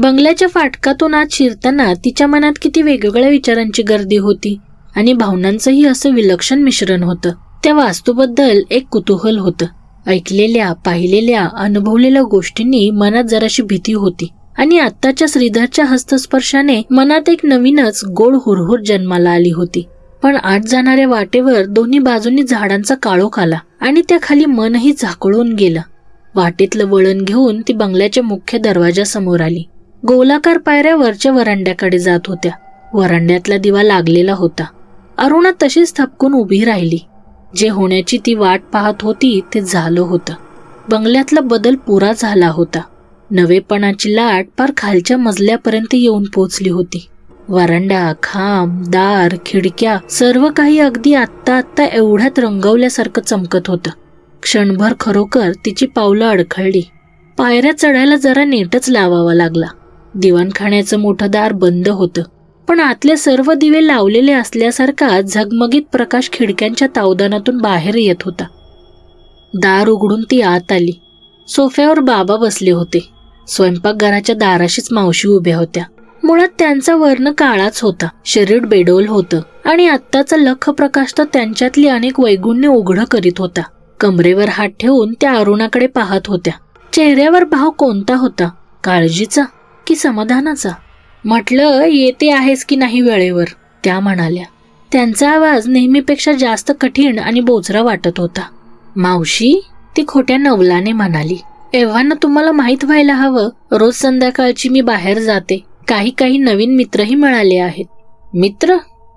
बंगल्याच्या फाटकातून आत शिरताना तिच्या मनात किती वेगवेगळ्या विचारांची गर्दी होती आणि भावनांचंही असं विलक्षण मिश्रण होतं. त्या वास्तूबद्दल एक कुतूहल होतं. ऐकलेल्या पाहिलेल्या अनुभवलेल्या गोष्टींनी मनात जराशी भीती होती. आणि आत्ताच्या श्रीधरच्या हस्तस्पर्शाने मनात एक नवीनच गोड हुरहुर जन्माला आली होती. पण आत जाणाऱ्या वाटेवर दोन्ही बाजूंनी झाडांचा काळोख आला आणि त्या खाली मनही झाकळून गेलं. वाटेतलं वळण घेऊन ती बंगल्याच्या मुख्य दरवाजासमोर आली. गोलाकार पायऱ्या वरच्या वरांड्याकडे जात होत्या. वरांड्यातला दिवा लागलेला होता. अरुणा तशीच थपकून उभी राहिली. जे होण्याची ती वाट पाहत होती ते झालं होतं. बंगल्यातला बदल पुरा झाला होता. नवेपणाची लाट पार खालच्या मजल्यापर्यंत येऊन पोचली होती. वरांडा खांब दार खिडक्या सर्व काही अगदी आत्ता आत्ता एवढ्यात रंगवल्यासारखं चमकत होतं. क्षणभर खरोखर तिची पावलं अडखळली. पायऱ्या चढायला जरा नेटच लावावा लागला. दिवाणखाण्याचं मोठं दार बंद होतं. पण आतले सर्व दिवे लावलेले असल्यासारखा झगमगीत प्रकाश खिडक्यांच्या तावदानातून बाहेर येत होता. दार उघडून ती आत आली. सोफ्यावर बाबा बसले होते. स्वयंपाकघराच्या दाराशीच मावशी उभ्या होत्या. मुळात त्यांचा वर्ण काळाच होता. शरीर बेडोल होतं आणि आत्ताचा लख प्रकाश तर त्यांच्यातली अनेक वैगुण्य उघडं करीत होता. कमरेवर हात ठेवून त्या अरुणाकडे पाहत होत्या. चेहऱ्यावर भाव कोणता होता? काळजीचा? की समाधानाचा. म्हटलं येते आहेस की नाही वेळेवर? त्या म्हणाल्या. त्यांचा आवाज नेहमीपेक्षा जास्त कठीण आणि बोचरा वाटत होता. मावशी ती खोट्या नवलाने म्हणाली एव्हाना तुम्हाला माहीत व्हायला हवं रोज संध्याकाळची मी बाहेर जाते. काही काही नवीन मित्रही मिळाले आहेत. मित्र?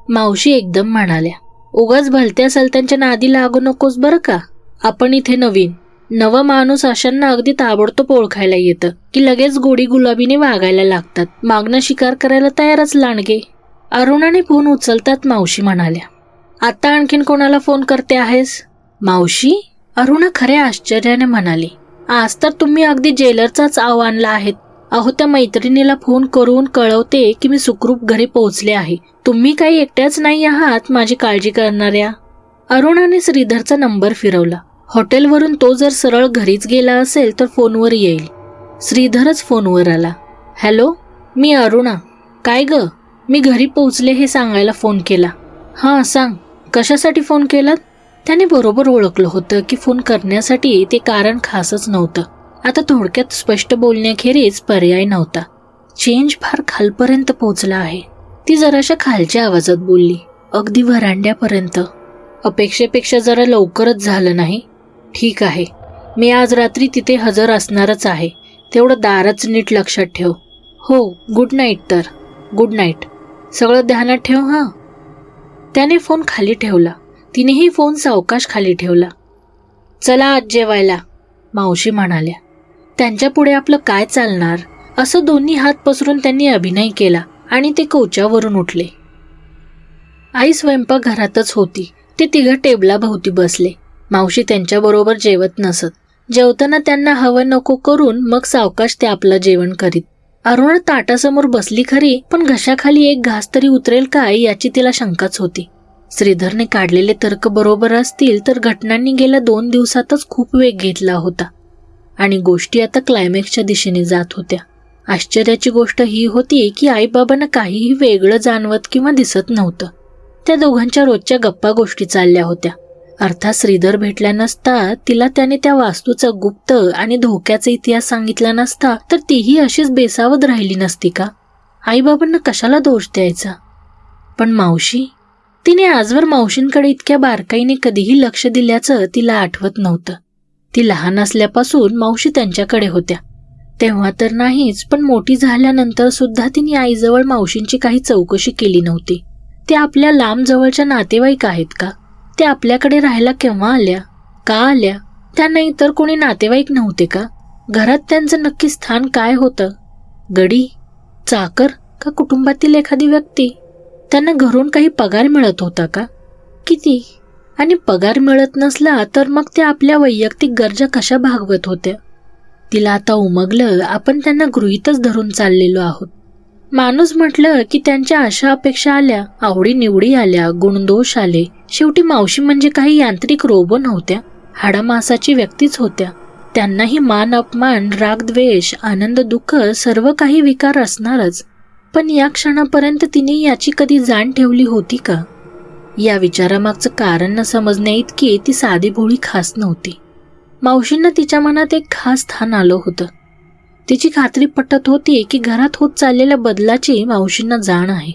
मावशी एकदम म्हणाल्या. उगाच भलत्या सलत्यांच्या नादी लागू नकोस बरं का? आपण इथे नवीन. नव माणूस अशांना अगदी ताबडतोब ओळखायला येतं की लगेच गोडी गुलाबीने वागायला लागतात. मागणं शिकार करायला तयारच लांडगे. अरुणाने फोन उचलतात मावशी म्हणाल्या आता आणखीन कोणाला फोन करते आहेस? मावशी? अरुणा खऱ्या आश्चर्याने म्हणाली आज तर तुम्ही अगदी जेलरचाच आव आणला आहेत. अहो त्या मैत्रिणीला फोन करून कळवते की मी सुखरूप घरी पोहोचले आहे. तुम्ही काही एकट्याच नाही आहात माझी काळजी करणाऱ्या. अरुणाने श्रीधरचा नंबर फिरवला. हॉटेलवरून तो जर सरळ घरीच गेला असेल तर फोनवर येईल. श्रीधरच फोनवर आला. हॅलो मी अरुणा. काय ग? मी घरी पोहोचले हे सांगायला फोन केला. हां सांग. कशासाठी फोन केलात? त्याने बरोबर ओळखलं होतं की फोन करण्यासाठी ते कारण खासच नव्हतं. आता थोडक्यात स्पष्ट बोलण्याखेरीज पर्याय नव्हता. चेंज फार खालपर्यंत पोहोचला आहे. ती जराशा खालच्या आवाजात बोलली. अगदी व्हरांड्यापर्यंत. अपेक्षेपेक्षा जरा लवकरच झालं नाही. ठीक आहे. मी आज रात्री तिथे हजर असणारच आहे. तेवढं दारच नीट लक्षात ठेव. हो गुड नाईट तर. गुड नाईट सगळं ध्यानात ठेव हां. त्याने फोन खाली ठेवला. तिनेही फोन सावकाश खाली ठेवला. चला आज जेवायला मावशी म्हणाल्या. त्यांच्यापुढे आपलं काय चालणार? असं दोन्ही हात पसरून त्यांनी अभिनय केला आणि ते कोच्यावरून उठले. आई स्वयंपाकघरातच होती. ते तिघं टेबलाभोवती बसले. मावशी त्यांच्याबरोबर जेवत नसत. जेवताना त्यांना हवं नको करून मग सावकाश ते आपलं जेवण करीत. अरुणा ताटासमोर बसली खरी पण घशाखाली एक घास तरी उतरेल काय याची तिला शंकाच होती. श्रीधरने काढलेले तर्क बरोबर असतील तर घटनांनी गेल्या दोन दिवसातच खूप वेग घेतला होता. आणि गोष्टी आता क्लायमॅक्सच्या दिशेने जात होत्या. आश्चर्याची गोष्ट ही होती की आईबाबांना काहीही वेगळं जाणवत किंवा दिसत नव्हतं. त्या दोघांच्या रोजच्या गप्पा गोष्टी चालल्या होत्या. अर्थात श्रीधर भेटल्या नसता तिला त्याने त्या वास्तूचा गुप्त आणि धोक्याचा इतिहास सांगितला नसता तर तीही अशीच बेसावत राहिली नसती का? आईबाबांना कशाला दोष द्यायचा? पण मावशी तिने आजवर मावशींकडे इतक्या बारकाईने कधीही लक्ष दिल्याचं तिला आठवत नव्हतं. ती लहान असल्यापासून मावशी त्यांच्याकडे होत्या. तेव्हा तर नाहीच पण मोठी झाल्यानंतर सुद्धा तिने आईजवळ मावशींची काही चौकशी केली नव्हती. त्या आपल्या लांब जवळच्या नातेवाईक आहेत का? त्या आपल्याकडे राहायला केव्हा आल्या? का आल्या? त्यांना इतर कोणी नातेवाईक नव्हते का? घरात त्यांचं नक्की स्थान काय होतं? गडी? चाकर? का कुटुंबातील एखादी व्यक्ती? त्यांना घरून काही पगार मिळत होता का? किती? आणि पगार मिळत नसला तर मग त्या आपल्या वैयक्तिक गरजा कशा भागवत होत्या? तिला आता उमगलं आपण त्यांना गृहीतच धरून चाललेलो आहोत. माणूस म्हटलं की त्यांच्या आशा अपेक्षा आल्या आवडी निवडी आल्या गुणदोष आले. शेवटी मावशी म्हणजे काही यांत्रिक रोबो नव्हत्या. हाडामासाची व्यक्तीच होत्या. त्यांनाही मान अपमान राग द्वेष आनंद दुःख सर्व काही विकार असणारच. पण या क्षणापर्यंत तिने याची कधी जाण ठेवली होती का? या विचारामागचं कारण न समजण्या इतकी ती साधी भोळी खास नव्हती. मावशींना तिच्या मनात एक खास स्थान आलं होतं. तिची खात्री पटत होती की घरात होत चाललेल्या बदलाची मावशींना जाण आहे.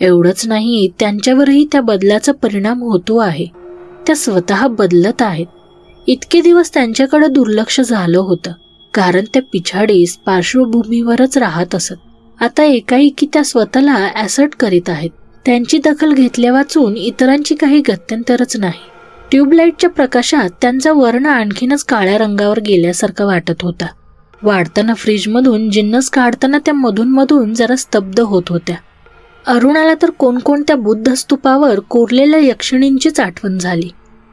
एवढंच नाही त्यांच्यावरही त्या बदलाचा परिणाम होतो आहे. त्या स्वतः बदलत आहेत. इतके दिवस त्यांच्याकडे दुर्लक्ष झालं होतं. कारण त्या पिछाडीस पार्श्वभूमीवरच राहत असत. आता एकाएकी त्या स्वतःला ॲसर्ट करीत आहेत. त्यांची दखल घेतल्या वाचून इतरांची काही गत्यंतरच नाही. ट्यूबलाईटच्या प्रकाशात त्यांचा वर्ण आणखीनच काळ्या रंगावर गेल्यासारखा वाटत होता. वाढताना फ्रीजमधून जिन्नस काढताना त्या मधून मधून जरा स्तब्ध होत होत्या. अरुणाला तर कोणकोणत्या बुद्ध स्तूपावर कोरलेल्या यक्षिणींचीच आठवण झाली.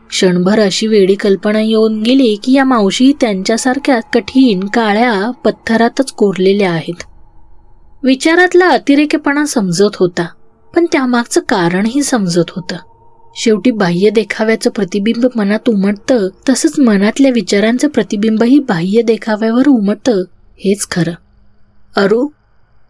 क्षणभर अशी वेडी कल्पना येऊन गेली की या मावशी त्यांच्यासारख्या कठीण काळ्या पत्थरातच कोरलेल्या आहेत. विचारातला अतिरेकेपणा समजत होता पण त्यामागचं कारणही समजत होतं. शेवटी बाह्य देखाव्याचं प्रतिबिंब मनात उमटतं तसंच मनातल्या विचारांचं प्रतिबिंबही बाह्य देखाव्यावर उमटतं हेच खरं. अरू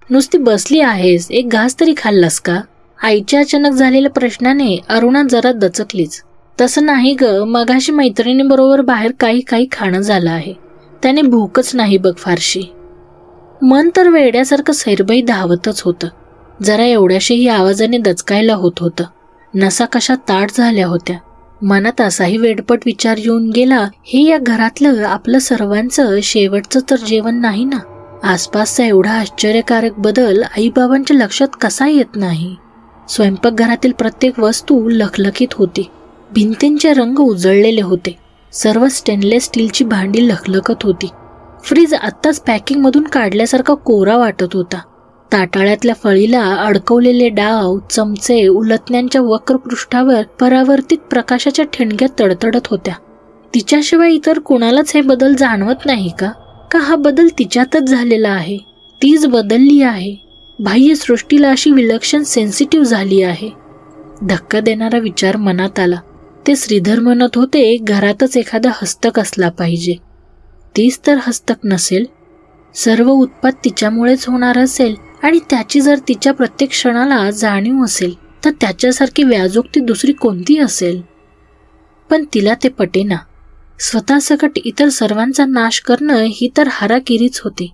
नुसती बसली आहेस एक घास तरी खाल्लास का? आईच्या अचानक झालेल्या प्रश्नाने अरुणा जरा दचकलीच. तसं नाही ग मगाशी मैत्रिणीबरोबर बाहेर काही काही खाणं झालं आहे. त्याने भूकच नाही बघ फारशी. मन तर वेड्यासारखं सैरबाई धावतच होतं. जरा एवढ्याशीही आवाजाने दचकायला होत होतं. नसा कशा ताट झाल्या होत्या. मनात असाही वेडपट विचार येऊन गेला हे या घरातलं आपलं सर्वांचं शेवटचं तर जेवण नाही ना? आसपासचा एवढा आश्चर्यकारक बदल आईबाबांच्या लक्षात कसा येत नाही? स्वयंपाकघरातील प्रत्येक वस्तू लखलखीत होती. भिंतींचे रंग उजळलेले होते. सर्व स्टेनलेस स्टीलची भांडी लखलखत होती. फ्रीज आत्ताच पॅकिंगमधून काढल्यासारखा कोरा वाटत होता. ताटाळ्यातल्या फळीला अडकवलेले डाव चमचे उलटण्यांच्या वक्रपृष्ठावर परावर्तित प्रकाशाच्या ठिणग्यात तडतडत होत्या. तिच्याशिवाय इतर कोणालाच हे बदल जाणवत नाही का? का हा बदल तिच्यातच झालेला आहे? तीच बदलली आहे. बाह्य सृष्टीला अशी विलक्षण सेन्सिटिव्ह झाली आहे. धक्का देणारा विचार मनात आला. ते श्रीधर म्हणत होते घरातच एखादा हस्तक असला पाहिजे. तीच तर हस्तक नसेल. सर्व उत्पाद तिच्यामुळेच होणार असेल. आणि त्याची जर तिच्या प्रत्येक क्षणाला जाणीव असेल तर त्याच्यासारखी व्याजोक्ती दुसरी कोणती असेल? पण तिला ते पटेना. स्वतःसकट इतर सर्वांचा नाश करणं ही तर हाराकिरीच होती.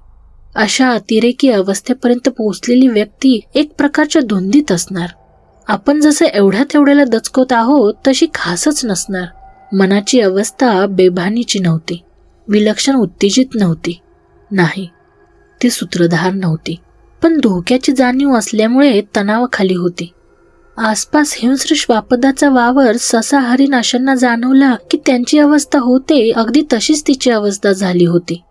अशा अतिरेकी अवस्थेपर्यंत पोहोचलेली व्यक्ती एक प्रकारच्या धुंदीत असणार. आपण जसं एवढ्या तेवढ्याला दचकवत आहोत तशी खासच नसणार. मनाची अवस्था बेभानीची नव्हती. विलक्षण उत्तेजित नव्हती. नाही ती सूत्रधार नव्हती. पण धोक्याची जाणीव असल्यामुळे तणावाखाली होती. आसपास हिंस्र श्वापदाचा वावर ससा हरिनाशांना जाणवला की त्यांची अवस्था होते अगदी तशीच तिची अवस्था झाली होती.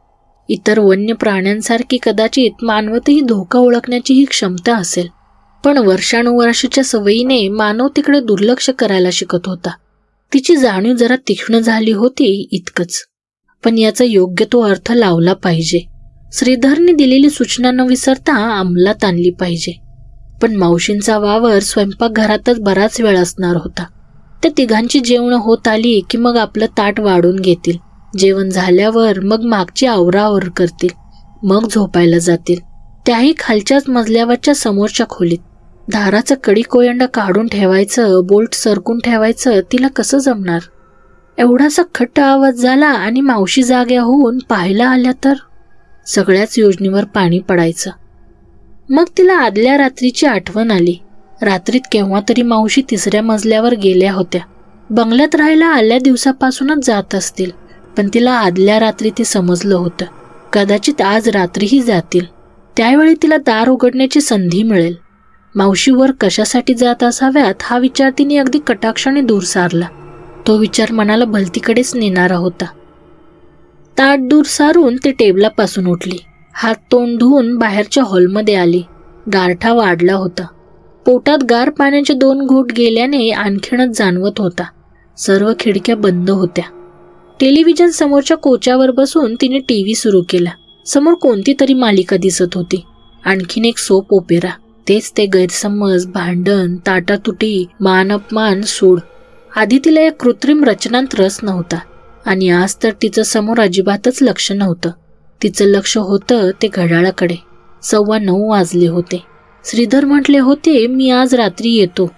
इतर वन्य प्राण्यांसारखी कदाचित मानवतही धोका ओळखण्याची ही क्षमता असेल. पण वर्षानुवर्षाच्या सवयीने मानव तिकडे दुर्लक्ष करायला शिकत होता. तिची जाणीव जरा तीक्ष्ण झाली होती इतकंच. पण याचा योग्य तो अर्थ लावला पाहिजे. श्रीधरने दिलेली सूचना न विसरता अंमलात आणली पाहिजे. पण मावशींचा वावर स्वयंपाकघरातच बराच वेळ असणार होता. त्या तिघांची जेवणं होत आली की मग आपलं ताट वाढून घेतील. जेवण झाल्यावर मग मागची आवराआवर करतील. मग झोपायला जातील. त्याही खालच्याच मजल्यावरच्या समोरच्या खोलीत. धाराचं कडी कोयंडा काढून ठेवायचं बोल्ट सरकून ठेवायचं तिला कसं जमणार? एवढासा खट्ट आवाज झाला आणि मावशी जाग्या होऊन पाहायला आल्या तर? सगळ्याच योजनेवर पाणी पडायचं. मग तिला आदल्या रात्रीची आठवण आली. रात्रीत केव्हा तरी मावशी तिसऱ्या मजल्यावर गेल्या होत्या. बंगल्यात राहायला आल्या दिवसापासूनच जात असतील पण तिला आदल्या रात्री ते समजलं होतं. कदाचित आज रात्रीही जातील. त्यावेळी तिला दार उघडण्याची संधी मिळेल. मावशीवर कशासाठी जात असाव्यात हा विचार तिने अगदी कटाक्षाने दूर सारला. तो विचार मनाला भलतीकडेच नेणारा होता. ताट दूर सारून ते टेबलापासून उठली. हात तोंड धुवून बाहेरच्या हॉलमध्ये आली. गारठा वाढला होता. पोटात गार पाण्याचे दोन घोट गेल्याने आणखीनच जाणवत होता. सर्व खिडक्या बंद होत्या. टेलिव्हिजन समोरच्या कोचावर बसून तिने टी व्ही सुरू केला. समोर कोणती तरी मालिका दिसत होती. आणखीन एक सोप ओपेरा. तेच ते गैरसमज भांडण ताटातुटी मान अपमान सूड. आधी तिला या कृत्रिम रचनांत रस नव्हता. आणि आज तर तिचं समोर अजिबातच लक्ष नव्हतं. तिचं लक्ष होतं ते घड्याळाकडे. सव्वा नऊ वाजले होते. श्रीधर म्हटले होते मी आज रात्री येतो.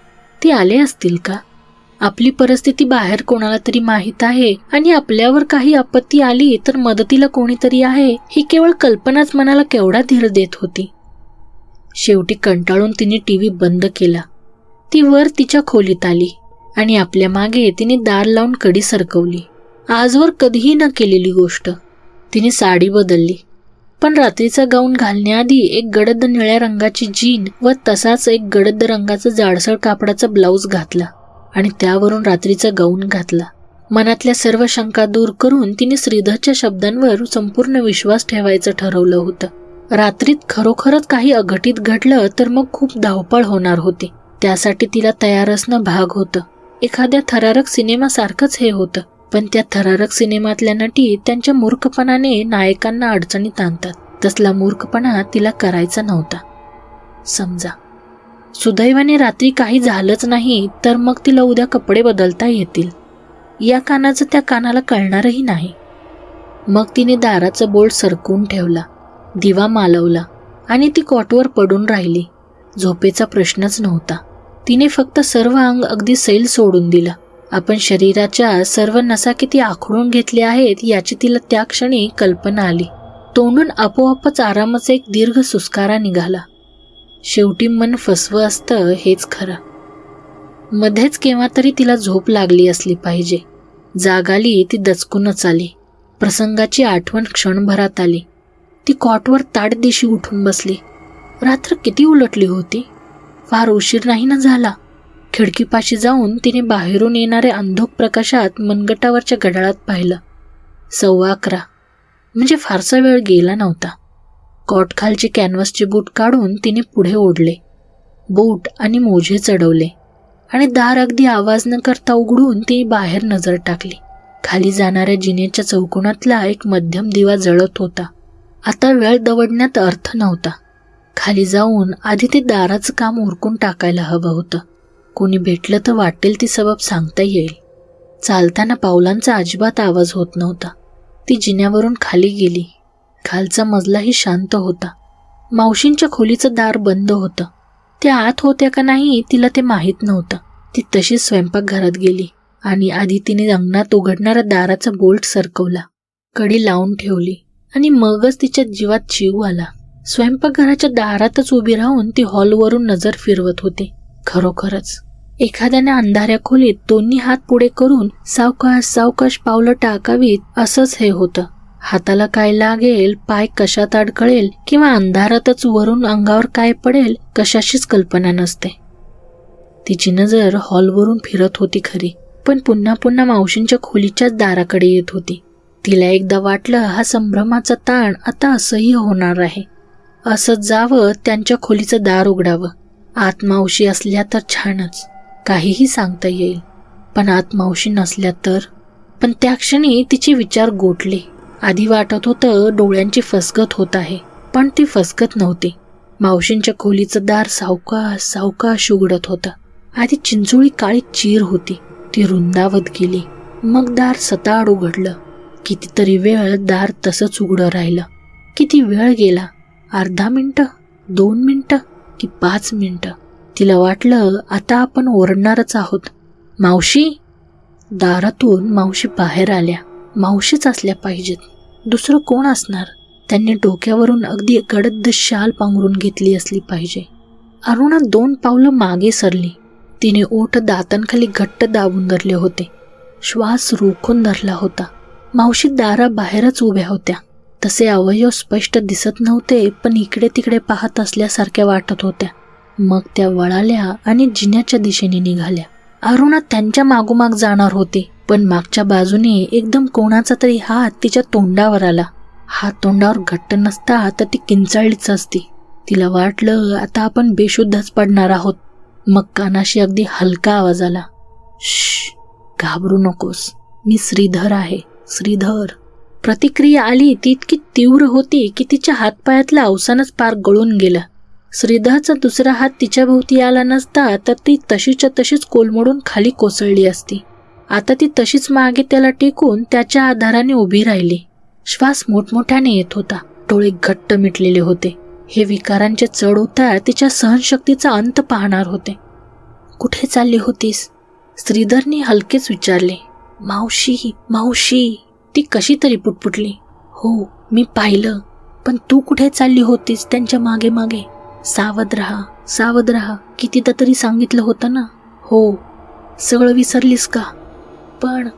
ते आले असतील का? आपली परिस्थिती बाहेर कोणाला तरी माहीत आहे आणि आपल्यावर काही आपत्ती आली तर मदतीला कोणीतरी आहे ही केवळ कल्पनाच मनाला केवढा धीर देत होती. शेवटी कंटाळून तिने टी व्ही बंद केला. ती वर तिच्या खोलीत आली आणि आपल्या मागे तिने दार लावून कडी सरकवली. आजवर कधीही न केलेली गोष्ट. तिने साडी बदलली. पण रात्रीचा गाऊन घालण्याआधी एक गडद निळ्या रंगाची जीन व तसाच एक गडद रंगाचा जाडसर कापडाचा ब्लाऊज घातला आणि त्यावरून रात्रीचा गाऊन घातला. मनातल्या सर्व शंका दूर करून तिने श्रीधरच्या शब्दांवर संपूर्ण विश्वास ठेवायचं ठरवलं होतं. रात्रीत खरोखरच काही अघटित घडलं तर मग खूप धावपळ होणार होती. त्यासाठी तिला तयार असणं भाग होतं. एखाद्या थरारक सिनेमासारखंच हे होतं. पण त्या थरारक सिनेमातल्या नटी त्यांच्या मूर्खपणाने नायकांना अडचणीत आणतात. तसला मूर्खपणा तिला करायचा नव्हता. समजा. सुदैवाने रात्री काही झालंच नाही तर मग तिला उद्या कपडे बदलता येतील. या कानाचं त्या कानाला कळणारही नाही. मग तिने दाराचं बोल्ट सरकून ठेवला दिवा मालवला आणि ती कॉटवर पडून राहिली. झोपेचा प्रश्नच नव्हता. तिने फक्त सर्व अंग अगदी सैल सोडून दिला. आपण शरीराच्या सर्व नसा किती आखडून घेतल्या आहेत याची तिला त्या क्षणी कल्पना आली. तोंडून आपोआपच आरामाचा एक दीर्घ सुस्कारा निघाला. शेवटी मन फसवं असतं हेच खरं. मध्येच केव्हा तरी तिला झोप लागली असली पाहिजे. जाग आली ती दचकूनच आली. प्रसंगाची आठवण क्षणभरात आली. ती कॉटवर ताट दिशी उठून बसली. रात्र किती उलटली होती? फार उशीर नाही ना झाला? खिडकीपाशी जाऊन तिने बाहेरून येणाऱ्या अंधोक प्रकाशात मनगटावरच्या घड्याळात पाहिलं. सव्वा अकरा. म्हणजे फारसा वेळ गेला नव्हता. कॉटखालची कॅनव्हासचे बूट काढून तिने पुढे ओढले. बूट आणि मोजे चढवले. आणि दार अगदी आवाज न करता उघडून ती बाहेर नजर टाकली. खाली जाणाऱ्या जिनेच्या चौकोनातला एक मध्यम दिवा जळत होता. आता वेळ दवडण्यात अर्थ नव्हता. खाली जाऊन आधी ते दाराचं काम उरकून टाकायला हवं होतं. कोणी भेटलं तर वाटेल ती सबब सांगता येईल. चालताना पावलांचा अजिबात आवाज होत नव्हता. ती जिन्यावरून खाली गेली. खालचा मजलाही शांत होता. मावशींच्या खोलीचं दार बंद होतं. त्या आत होत्या का नाही तिला ते माहीत नव्हतं. ती तशीच स्वयंपाकघरात गेली आणि आधी तिने अंगणात उघडणाऱ्या दाराचा बोल्ट सरकवला. कडी लावून ठेवली आणि मगच तिच्या जीवात जीव आला. स्वयंपाकघराच्या दारातच उभी राहून ती हॉलवरून नजर फिरवत होती. खरोखरच. एखाद्याने अंधाऱ्या खोलीत दोन्ही हात पुढे करून सावकाश सावकाश पावलं टाकावीत असंच हे होतं. हाताला काय लागेल पाय कशात अडकळेल किंवा अंधारातच वरून अंगावर काय पडेल कशाशीच कल्पना नसते. तिची नजर हॉलवरून फिरत होती खरी पण पुन्हा पुन्हा मावशींच्या खोलीच्याच दाराकडे येत होती. तिला एकदा वाटलं हा संभ्रमाचा ताण आता असंही होणार आहे. असंच जावं त्यांच्या खोलीचं दार उघडावं. आत्मावशी असल्या तर छानच काहीही सांगता येईल. पण आत मावशी नसल्या तर? पण त्या क्षणी तिचे विचार गोठले. आधी वाटत होतं डोळ्यांची फसगत होत आहे पण ती फसगत नव्हती. मावशींच्या खोलीचं दार सावकाश सावकाश उघडत होतं. आधी चिंचोळी काळी चीर होती ती रुंदावत गेली. मग दार सताड उघडलं. कितीतरी वेळ दार तसंच उघडं राहिलं. किती वेळ गेला? अर्धा मिनटं? दोन मिनटं? की पाच मिनटं. तिला वाटलं आता आपण ओरडणारच आहोत. मावशी? दारातून मावशी बाहेर आल्या. मावशीच असल्या पाहिजेत. दुसरं कोण असणार? त्यांनी डोक्यावरून अगदी गडद शाल पांघरून घेतली असली पाहिजे. अरुणा दोन पावलं मागे सरली. तिने ओठ दातांखाली घट्ट दाबून धरले होते. श्वास रोखून धरला होता. मावशी दारा बाहेरच उभ्या होत्या. तसे अवयव स्पष्ट दिसत नव्हते पण इकडे तिकडे पाहत असल्यासारख्या वाटत होत्या. मग त्या वळाल्या आणि जिन्याच्या दिशेने निघाल्या. अरुणा त्यांच्या मागोमाग जाणार होती पण मागच्या बाजूने एकदम कोणाचा तरी हात तिच्या तोंडावर आला. हात तोंडावर घट्ट नसता तर ती किंचाळलीच असती. तिला वाटलं आता आपण बेशुद्धच पडणार आहोत. मग कानाशी अगदी हलका आवाज आला. श घाबरू नकोस. मी श्रीधर आहे. श्रीधर. प्रतिक्रिया आली ती इतकी तीव्र होती की तिच्या हातपायातलं अवसानच पार गळून गेलं. श्रीधरचा दुसरा हात तिच्या भोवती आला नसता तर ती तशीच्या तशीच कोलमडून खाली कोसळली असती. आता ती तशीच मागे त्याला टेकून त्याच्या आधाराने उभी राहिली. श्वास मोठमोठ्याने येत होता. डोळे घट्ट मिटलेले होते. हे विकारांचे चढ उतार तिच्या सहनशक्तीचा अंत पाहणार होते. कुठे चालली होतीस? श्रीधरने हलकेच विचारले. मावशी मावशी. ती कशी तरी पुटपुटली. हो मी पाहिलं पण तू कुठे चालली होतीस त्यांच्या मागे मागे? सावध राहा सावध राहा कितीदा तरी सांगितलं होतं ना? हो सगळं विसरलीस का? पण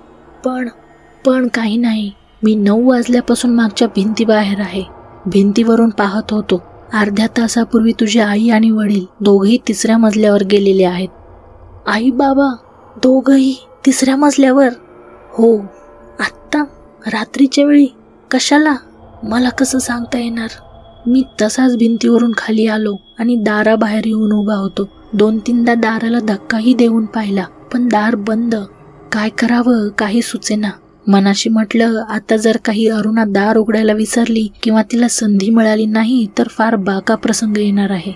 पण पण काही नाही. मी नऊ वाजल्यापासून मागच्या भिंतीबाहेर आहे. भिंतीवरून पाहत होतो. अर्ध्या तासापूर्वी तुझी आई आणि वडील दोघेही तिसऱ्या मजल्यावर गेलेले आहेत. आई बाबा दोघही तिसऱ्या मजल्यावर? हो आत्ता रात्रीच्या वेळी कशाला? मला कसं सांगता येणार? मी तसाच भिंतीवरून खाली आलो आणि दाराबाहेर येऊन उभा होतो. दोन तीनदा दाराला धक्काही देऊन पाहिला पण दार बंद. काय करावं? काही सुचेना. मनाशी म्हटलं आता जर काही अरुणा दार उघडायला विसरली किंवा तिला संधी मिळाली नाही तर फार बाका प्रसंग येणार आहे.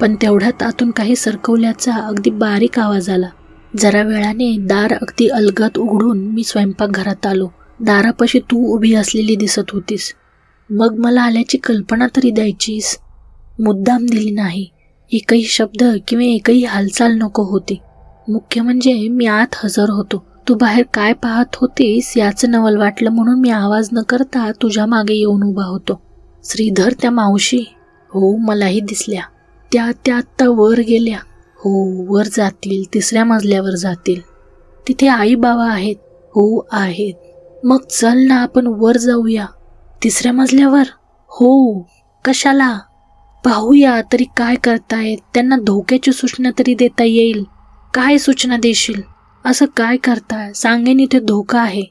पण तेवढ्यात आतून काही सरकवल्याचा अगदी बारीक आवाज आला. जरा वेळाने दार अगदी अलगद उघडून मी स्वयंपाकघरात आलो. दारापाशी तू उभी असलेली दिसत होतीस. मग मला आल्याची कल्पना तरी द्यायचीस. मुद्दाम दिली नाही. एकही शब्द किंवा एकही हालचाल नको होती. मुख्य म्हणजे मी आत हजर होतो. तू बाहेर काय पाहत होतीस याचं नवल वाटलं म्हणून मी आवाज न करता तुझ्या मागे येऊन उभा होतो. श्रीधर त्या मावशी हो मलाही दिसल्या. त्या त्या आत्ता वर गेल्या. हो वर जातील तिसऱ्या मजल्यावर जातील. तिथे आई बाबा आहेत. हो आहेत. मग चल ना आपण वर जाऊया. तिसऱ्या मजल्यावर? हो. कशाला? पाहूया तरी काय करतायत. त्यांना धोक्याची सूचना तरी देता येईल. काय सूचना देशील? असं काय करताय सांगेन इथे धोका आहे.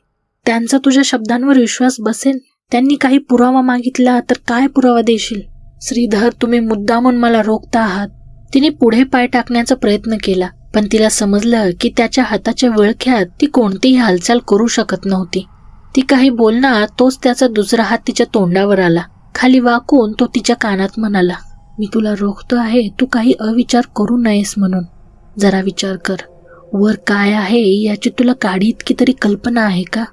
त्यांचा तुझ्या शब्दांवर विश्वास बसेल. त्यांनी काही पुरावा मागितला तर काय पुरावा देशील? श्रीधर तुम्ही मुद्दामून मला रोखता आहात. तिने पुढे पाय टाकण्याचा प्रयत्न केला पण तिला समजलं की त्याच्या हाताच्या वळख्यात ती कोणतीही हालचाल करू शकत नव्हती. ती काही बोलणार तोच त्याचा दुसरा हात तिच्या तोंडावर आला. खाली वाकून तो तिच्या कानात म्हणाला मी तुला रोखतो आहे तू काही अविचार करू नयेस म्हणून. जरा विचार कर. वर काय आहे याची तुला काडी इतकी तरी कल्पना आहे का?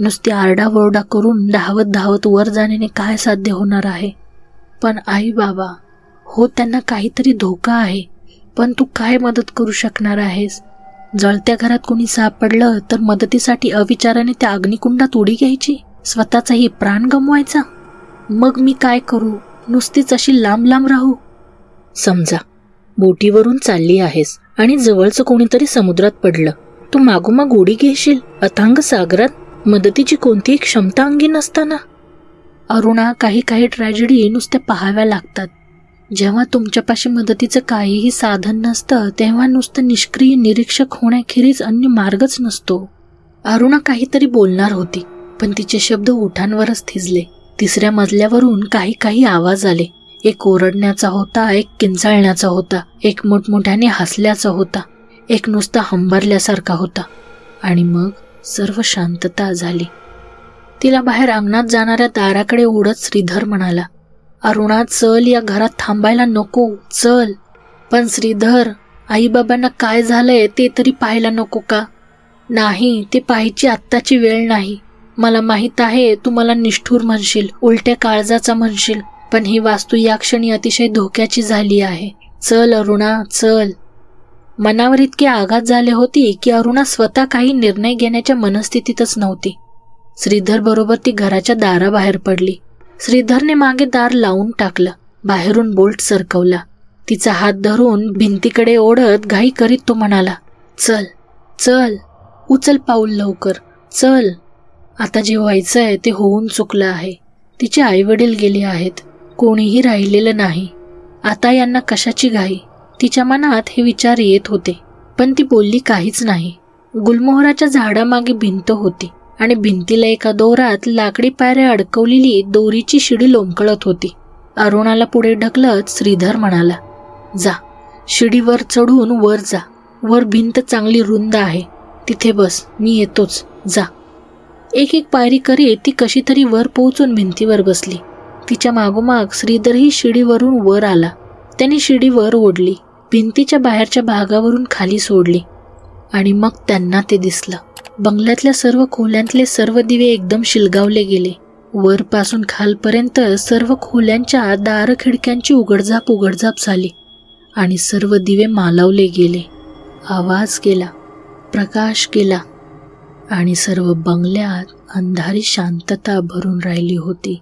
नुसती आरडाओरडा करून धावत धावत वर जाण्याने काय साध्य होणार आहे? पण आई बाबा हो त्यांना काहीतरी धोका आहे पण तू काय मदत करू शकणार आहेस? जळत्या घरात कोणी सापडलं तर मदतीसाठी अविचाराने त्या अग्निकुंडात उडी घ्यायची. स्वतःचाही प्राण गमवायचा. मग मी काय करू? नुसतीच अशी लांब लांब राहू? समजा बोटीवरून चालली आहेस आणि जवळचं कोणीतरी समुद्रात पडलं. तू मागोमाग उडी घेशील अथांग सागरात? मदतीची कोणतीही क्षमता अंगी नसताना? अरुणा काही काही ट्रॅजेडी नुसत्या पाहाव्या लागतात. जेव्हा तुमच्यापाशी मदतीचं काहीही साधन नसतं तेव्हा नुसतं निष्क्रिय निरीक्षक होण्याखेरीज अन्य मार्गच नसतो. अरुणा काहीतरी बोलणार होती पण तिचे शब्द ओठांवरच थिजले. तिसऱ्या मजल्यावरून काही काही आवाज आले. एक ओरडण्याचा होता एक किंचाळण्याचा होता एक मोठमोठ्याने हसल्याचा होता एक नुसता हंबरल्यासारखा होता. आणि मग सर्व शांतता झाली. तिला बाहेर अंगणात जाणाऱ्या दाराकडे ओढत श्रीधर म्हणाला अरुणा चल या घरात थांबायला नको चल. पण श्रीधर आईबाबांना काय झालंय ते तरी पाहायला नको का? नाही ते पाहायची आत्ताची वेळ नाही. मला माहीत आहे तू मला निष्ठूर म्हणशील उलट्या काळजाचा म्हणशील पण ही वास्तू या क्षणी अतिशय धोक्याची झाली आहे. चल अरुणा चल. मनावर इतके आघात झाले होती की अरुणा स्वतः काही निर्णय घेण्याच्या मनस्थितीतच नव्हती. श्रीधर बरोबर ती घराच्या दाराबाहेर पडली. श्रीधरने मागे दार लावून टाकलं. बाहेरून बोल्ट सरकवला. तिचा हात धरून भिंतीकडे ओढत घाई करीत तो म्हणाला चल चल उचल पाऊल लवकर चल. आता जे व्हायचं आहे ते होऊन चुकलं आहे. तिचे आईवडील गेले आहेत. कोणीही राहिलेलं नाही. आता यांना कशाची घाई? तिच्या मनात हे विचार येत होते. पण ती बोलली काहीच नाही. गुलमोहराच्या झाडामागे भिंत होती. आणि भिंतीला एका दोरात लाकडी पायऱ्या अडकवलेली दोरीची शिडी लोंबकळत होती. अरुणाला पुढे ढकलत श्रीधर म्हणाला जा शिडीवर चढून वर जा. वर भिंत चांगली रुंद आहे. तिथे बस मी येतोच. जा. एक एक पायरी करीत ती कशी तरी वर पोहोचून भिंतीवर बसली. तिच्या मागोमाग श्रीधरही शिडीवरून वर आला. त्याने शिडीवर ओढली. भिंतीच्या बाहेरच्या भागावरून खाली सोडली. आणि मग त्यांना ते दिसलं. बंगल्यातल्या सर्व खोल्यांतले सर्व दिवे एकदम शिलगावले गेले. वरपासून खालपर्यंत सर्व खोल्यांच्या दार खिडक्यांची उघडझाप उघडझाप झाली आणि सर्व दिवे मालवले गेले. आवाज गेला प्रकाश गेला आणि सर्व बंगल्यात अंधारी शांतता भरून राहिली होती.